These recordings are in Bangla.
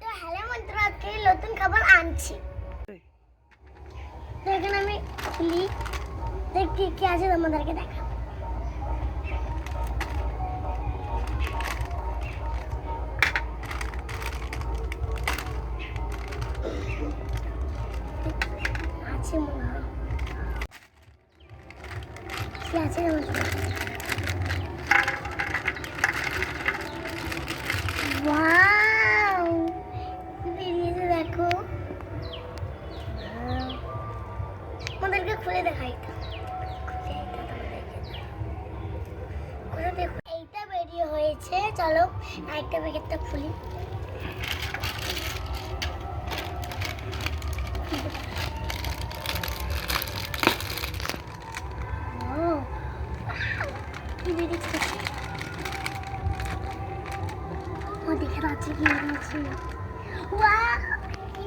তো হ্যালো মন্ত্র আজকে নতুন খাবার আনছি। দেখেন আমি খুলি। দেখ কি আছে তোমাদেরকে দেখা। আছে কি আছে মন্ত্র ওয়াও! খুলে দেখাই এইটা হয়েছে চলো আরেকটা প্যাকেটটা খুলি দেখে যাচ্ছে কি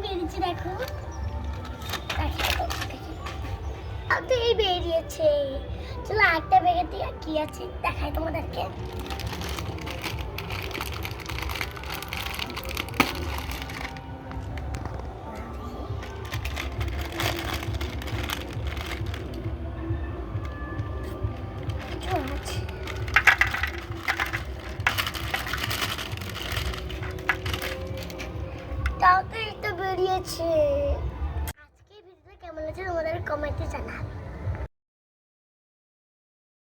বেরিয়েছে দেখো, বেরিয়েছে চলো আরেকটা প্যাকেট দিয়ে কি আছে দেখাই তোমাদেরকে। আছে তাও তো বেরিয়েছে। কেমন লাগছে তোমাদের কমেন্টে জানাবে।